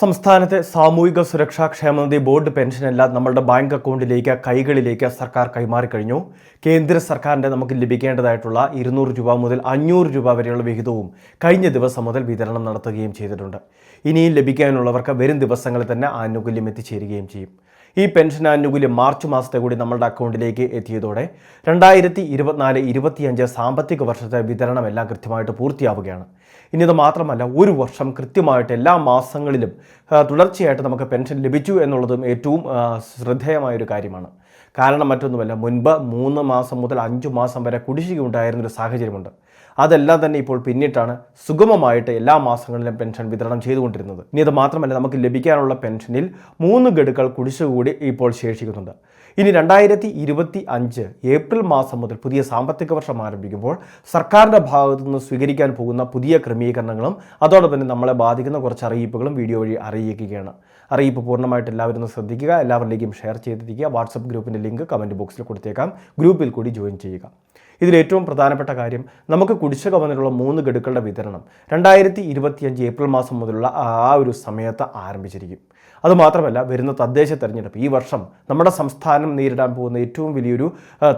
സംസ്ഥാനത്തെ സാമൂഹിക സുരക്ഷാ ക്ഷേമനിധി ബോർഡ് പെൻഷനെല്ലാം നമ്മളുടെ ബാങ്ക് അക്കൗണ്ടിലേക്ക് കൈകളിലേക്ക് സർക്കാർ കൈമാറിക്കഴിഞ്ഞു. കേന്ദ്ര സർക്കാരിന്റെ നമുക്ക് ലഭിക്കേണ്ടതായിട്ടുള്ള ഇരുന്നൂറ് രൂപ മുതൽ അഞ്ഞൂറ് രൂപ വരെയുള്ള വിഹിതവും കഴിഞ്ഞ ദിവസം മുതൽ വിതരണം നടത്തുകയും ചെയ്തിട്ടുണ്ട്. ഇനിയും ലഭിക്കാനുള്ളവർക്ക് വരും ദിവസങ്ങളിൽ തന്നെ ആനുകൂല്യം എത്തിച്ചേരുകയും ചെയ്യും. ഈ പെൻഷൻ ആനുകൂല്യം മാർച്ച് മാസത്തെ കൂടി നമ്മളുടെ അക്കൗണ്ടിലേക്ക് എത്തിയതോടെ രണ്ടായിരത്തി ഇരുപത്തിനാല് ഇരുപത്തിയഞ്ച് സാമ്പത്തിക വർഷത്തെ വിതരണം എല്ലാം കൃത്യമായിട്ട് പൂർത്തിയാവുകയാണ്. ഇനി ഇത് മാത്രമല്ല ഒരു വർഷം കൃത്യമായിട്ട് എല്ലാ മാസങ്ങളിലും തുടർച്ചയായിട്ട് നമുക്ക് പെൻഷൻ ലഭിച്ചു എന്നുള്ളതും ഏറ്റവും ശ്രദ്ധേയമായൊരു കാര്യമാണ്. കാരണം മറ്റൊന്നുമല്ല മുൻപ് മൂന്ന് മാസം മുതൽ അഞ്ച് മാസം വരെ കുടിശ്ശിക ഉണ്ടായിരുന്നൊരു സാഹചര്യമുണ്ട്. അതെല്ലാം തന്നെ ഇപ്പോൾ പിന്നിട്ടാണ് സുഗമമായിട്ട് എല്ലാ മാസങ്ങളിലും പെൻഷൻ വിതരണം ചെയ്തുകൊണ്ടിരുന്നത്. ഇനി അത് മാത്രമല്ല നമുക്ക് ലഭിക്കാനുള്ള പെൻഷനിൽ മൂന്ന് ഗഡുക്കൾ കുടിശ്ശിക കൂടി ഇപ്പോൾ ശേഷിക്കുന്നുണ്ട്. ഇനി രണ്ടായിരത്തി ഇരുപത്തി അഞ്ച് ഏപ്രിൽ മാസം മുതൽ പുതിയ സാമ്പത്തിക വർഷം ആരംഭിക്കുമ്പോൾ സർക്കാരിന്റെ ഭാഗത്തു നിന്ന് സ്വീകരിക്കാൻ പോകുന്ന പുതിയ ക്രമീകരണങ്ങളും അതോടൊപ്പം തന്നെ നമ്മളെ ബാധിക്കുന്ന കുറച്ച് അറിയിപ്പുകളും വീഡിയോ വഴി അറിയിക്കുകയാണ്. അറിയിപ്പ് പൂർണമായിട്ട് എല്ലാവരും ശ്രദ്ധിക്കുക എല്ലാവരിലേക്കും ഷെയർ ചെയ്തിരിക്കുക വാട്സപ്പ് ഗ്രൂപ്പിന്റെ ലിങ്ക് കമന്റ് ബോക്സിൽ കൊടുത്തേക്കാം. ഗ്രൂപ്പിൽ കൂടി ജോയിൻ ചെയ്യുക. ഇതിൽ ഏറ്റവും പ്രധാനപ്പെട്ട കാര്യം നമുക്ക് കുടിശ്ശിക വന്നിട്ടുള്ള മൂന്ന് ഗഡുക്കളുടെ വിതരണം. രണ്ടായിരത്തി ഇരുപത്തിയഞ്ച് ഏപ്രിൽ മാസം മുതലുള്ള ആ ഒരു സമയത്ത് ആരംഭിച്ചിരിക്കും. അതുമാത്രമല്ല വരുന്ന തദ്ദേശ തെരഞ്ഞെടുപ്പ്. ഈ വർഷം നമ്മുടെ സംസ്ഥാനം നേരിടാൻ പോകുന്ന ഏറ്റവും വലിയൊരു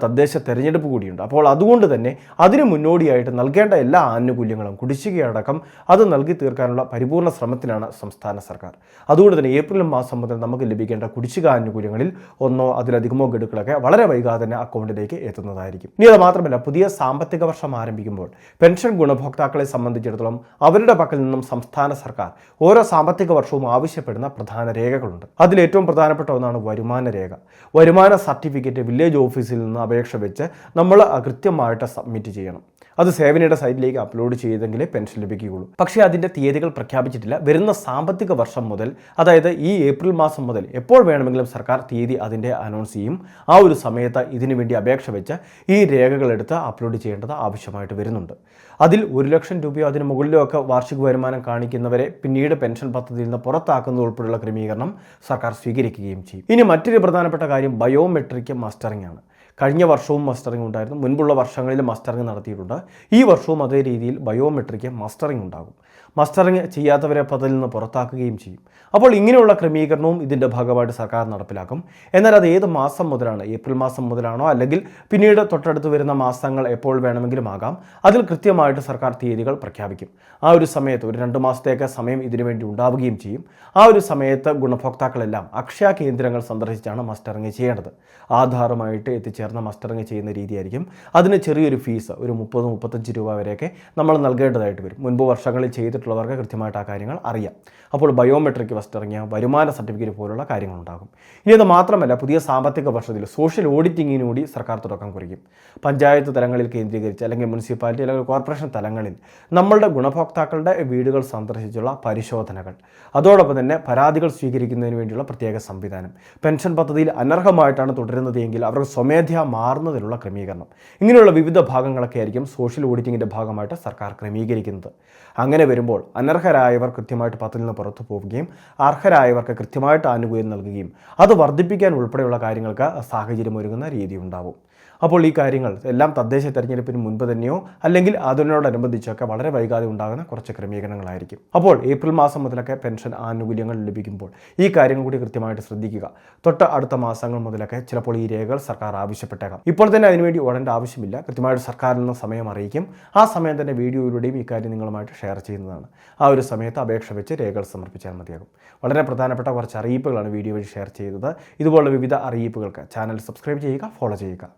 തദ്ദേശ തെരഞ്ഞെടുപ്പ് കൂടിയുണ്ട്. അപ്പോൾ അതുകൊണ്ട് തന്നെ അതിന് മുന്നോടിയായിട്ട് നൽകേണ്ട എല്ലാ ആനുകൂല്യങ്ങളും കുടിശ്ശികയടക്കം അത് നൽകി തീർക്കാനുള്ള പരിപൂർണ ശ്രമത്തിലാണ് സംസ്ഥാന സർക്കാർ. അതുകൊണ്ട് തന്നെ ഏപ്രിൽ മാസം മുതൽ നമുക്ക് ലഭിക്കേണ്ട കുടിശ്ശിക ആനുകൂല്യങ്ങളിൽ ഒന്നോ അതിലധികമോ ഗഡുക്കളൊക്കെ വളരെ വൈകാതെ തന്നെ അക്കൗണ്ടിലേക്ക് എത്തുന്നതായിരിക്കും. ഇനി അത് മാത്രമല്ല പുതിയ സാമ്പത്തിക വർഷം ആരംഭിക്കുമ്പോൾ പെൻഷൻ ഗുണഭോക്താക്കളെ സംബന്ധിച്ചിടത്തോളം അവരുടെ പക്കൽ നിന്നും സംസ്ഥാന സർക്കാർ ഓരോ സാമ്പത്തിക വർഷവും ആവശ്യപ്പെടുന്ന പ്രധാന രേഖകളുണ്ട്. അതിൽ ഏറ്റവും പ്രധാനപ്പെട്ട ഒന്നാണ് വരുമാന രേഖ. വരുമാന സർട്ടിഫിക്കറ്റ് വില്ലേജ് ഓഫീസിൽ നിന്ന് അപേക്ഷ വെച്ച് നമ്മൾ കൃത്യമായിട്ട് സബ്മിറ്റ് ചെയ്യണം. അത് സേവനയുടെ സൈറ്റിലേക്ക് അപ്ലോഡ് ചെയ്തെങ്കിലേ പെൻഷൻ ലഭിക്കുകയുള്ളൂ. പക്ഷേ അതിന്റെ തീയതികൾ പ്രഖ്യാപിച്ചിട്ടില്ല. വരുന്ന സാമ്പത്തിക വർഷം മുതൽ അതായത് ഈ ഏപ്രിൽ മാസം മുതൽ എപ്പോൾ വേണമെങ്കിലും സർക്കാർ തീയതി അതിന്റെ അനൗൺസ് ചെയ്യും. ആ ഒരു സമയത്ത് ഇതിനുവേണ്ടി അപേക്ഷ വെച്ച് ഈ രേഖകളെടുത്ത് അപ്ലോഡ് ചെയ്യേണ്ടത് ആവശ്യമായിട്ട് വരുന്നുണ്ട്. അതിൽ ഒരു ലക്ഷം രൂപയോ അതിന് മുകളിലോ ഒക്കെ വാർഷിക വരുമാനം കാണിക്കുന്നവരെ പിന്നീട് പെൻഷൻ പദ്ധതിയിൽ നിന്ന് പുറത്താക്കുന്നത് ഉൾപ്പെടെയുള്ള ക്രമീകരണം സർക്കാർ സ്വീകരിക്കുകയും ചെയ്യും. ഇനി മറ്റൊരു പ്രധാനപ്പെട്ട കാര്യം ബയോമെട്രിക് മാസ്റ്ററിംഗ് ആണ്. കഴിഞ്ഞ വർഷവും മസ്റ്ററിംഗ് ഉണ്ടായിരുന്നു. മുൻപുള്ള വർഷങ്ങളിൽ മസ്റ്ററിംഗ് നടത്തിയിട്ടുണ്ട്. ഈ വർഷവും അതേ രീതിയിൽ ബയോമെട്രിക്ക് മസ്റ്ററിംഗ് ഉണ്ടാകും. മസ്റ്ററിംഗ് ചെയ്യാത്തവരെ പതിൽ നിന്ന് പുറത്താക്കുകയും ചെയ്യും. അപ്പോൾ ഇങ്ങനെയുള്ള ക്രമീകരണവും ഇതിന്റെ ഭാഗമായിട്ട് സർക്കാർ നടപ്പിലാക്കും. എന്നാൽ അത് ഏത് മാസം മുതലാണ്? ഏപ്രിൽ മാസം മുതലാണോ? അല്ലെങ്കിൽ പിന്നീട് തൊട്ടടുത്ത് വരുന്ന മാസങ്ങൾ എപ്പോൾ വേണമെങ്കിലും ആകാം. അതിൽ കൃത്യമായിട്ട് സർക്കാർ തീയതികൾ പ്രഖ്യാപിക്കും. ആ ഒരു സമയത്ത് ഒരു രണ്ട് മാസത്തേക്ക് സമയം ഇതിനുവേണ്ടി ഉണ്ടാവുകയും ചെയ്യും. ആ ഒരു സമയത്ത് ഗുണഭോക്താക്കളെല്ലാം അക്ഷയ കേന്ദ്രങ്ങൾ സന്ദർശിച്ചാണ് മസ്റ്ററിംഗ് ചെയ്യേണ്ടത്. ആധാറുമായിട്ട് എത്തിച്ചേർന്ന മസ്റ്ററിങ് ചെയ്യുന്ന രീതിയായിരിക്കും. അതിന് ചെറിയൊരു ഫീസ് ഒരു മുപ്പത് മുപ്പത്തഞ്ച് രൂപ വരെയൊക്കെ നമ്മൾ നൽകേണ്ടതായിട്ട് വരും. മുൻപ് വർഷങ്ങളിൽ ചെയ്തിട്ടുള്ളവർക്ക് കൃത്യമായിട്ട് ആ കാര്യങ്ങൾ അറിയാം. അപ്പോൾ ബയോമെട്രിക് മസ്റ്ററിങ് വരുമാന സർട്ടിഫിക്കറ്റ് പോലുള്ള കാര്യങ്ങളുണ്ടാകും. ഇനി അത് മാത്രമല്ല പുതിയ സാമ്പത്തിക വർഷത്തിൽ സോഷ്യൽ ഓഡിറ്റിങ്ങിന് കൂടി സർക്കാർ തുടക്കം കുറിക്കും. പഞ്ചായത്ത് തലങ്ങളിൽ കേന്ദ്രീകരിച്ച് അല്ലെങ്കിൽ മുനിസിപ്പാലിറ്റി അല്ലെങ്കിൽ കോർപ്പറേഷൻ തലങ്ങളിൽ നമ്മളുടെ ഗുണഭോക്താക്കളുടെ വീടുകൾ സന്ദർശിച്ചുള്ള പരിശോധനകൾ. അതോടൊപ്പം തന്നെ പരാതികൾ സ്വീകരിക്കുന്നതിന് വേണ്ടിയുള്ള പ്രത്യേക സംവിധാനം. പെൻഷൻ പദ്ധതിയിൽ അനർഹമായിട്ടാണ് തുടരുന്നത് എങ്കിൽ അവർക്ക് സ്വമേധയാ മാറുന്നതിനുള്ള ക്രമീകരണം. ഇങ്ങനെയുള്ള വിവിധ ഭാഗങ്ങളൊക്കെ ആയിരിക്കും സോഷ്യൽ ഓഡിറ്റിങ്ങിന്റെ ഭാഗമായിട്ട് സർക്കാർ ക്രമീകരിക്കുന്നത്. അങ്ങനെ വരുമ്പോൾ അനർഹരായവർ കൃത്യമായിട്ട് പത്തിൽ നിന്ന് പുറത്തു പോവുകയും അർഹരായവർക്ക് കൃത്യമായിട്ട് ആനുകൂല്യം നൽകുകയും അത് വർദ്ധിപ്പിക്കാൻ ഉൾപ്പെടെയുള്ള കാര്യങ്ങൾക്ക് സാഹചര്യം ഒരുങ്ങുന്ന രീതി ഉണ്ടാവും. അപ്പോൾ ഈ കാര്യങ്ങൾ എല്ലാം തദ്ദേശ തെരഞ്ഞെടുപ്പിന് മുൻപ് തന്നെയോ അല്ലെങ്കിൽ അതിനോടനുബന്ധിച്ചൊക്കെ വളരെ വൈകാതെ ഉണ്ടാകുന്ന കുറച്ച് ക്രമീകരണങ്ങളായിരിക്കും. അപ്പോൾ ഏപ്രിൽ മാസം മുതലൊക്കെ പെൻഷൻ ആനുകൂല്യങ്ങൾ ലഭിക്കുമ്പോൾ ഈ കാര്യങ്ങൾ കൂടി കൃത്യമായിട്ട് ശ്രദ്ധിക്കുക. തൊട്ട് അടുത്ത മാസങ്ങൾ മുതലൊക്കെ ചിലപ്പോൾ ഈ രേഖകൾ സർക്കാർ ആവശ്യപ്പെട്ടേക്കാം. ഇപ്പോൾ തന്നെ അതിനുവേണ്ടി ഓടേണ്ട ആവശ്യമില്ല. കൃത്യമായിട്ട് സർക്കാരിൽ നിന്ന് സമയം അറിയിക്കും. ആ സമയം തന്നെ വീഡിയോയിലൂടെയും ഇക്കാര്യം കാര്യം നിങ്ങളുമായിട്ട് ഷെയർ ചെയ്യുന്നതാണ്. ആ ഒരു സമയത്ത് അപേക്ഷ വെച്ച് രേഖകൾ സമർപ്പിച്ചാൽ മതിയാകും. വളരെ പ്രധാനപ്പെട്ട കുറച്ച് അറിയിപ്പുകളാണ് വീഡിയോ വഴി ഷെയർ ചെയ്തത് ഇതുപോലുള്ള വിവിധ അറിയിപ്പുകൾക്ക് ചാനൽ സബ്സ്ക്രൈബ് ചെയ്യുക ഫോളോ ചെയ്യുക.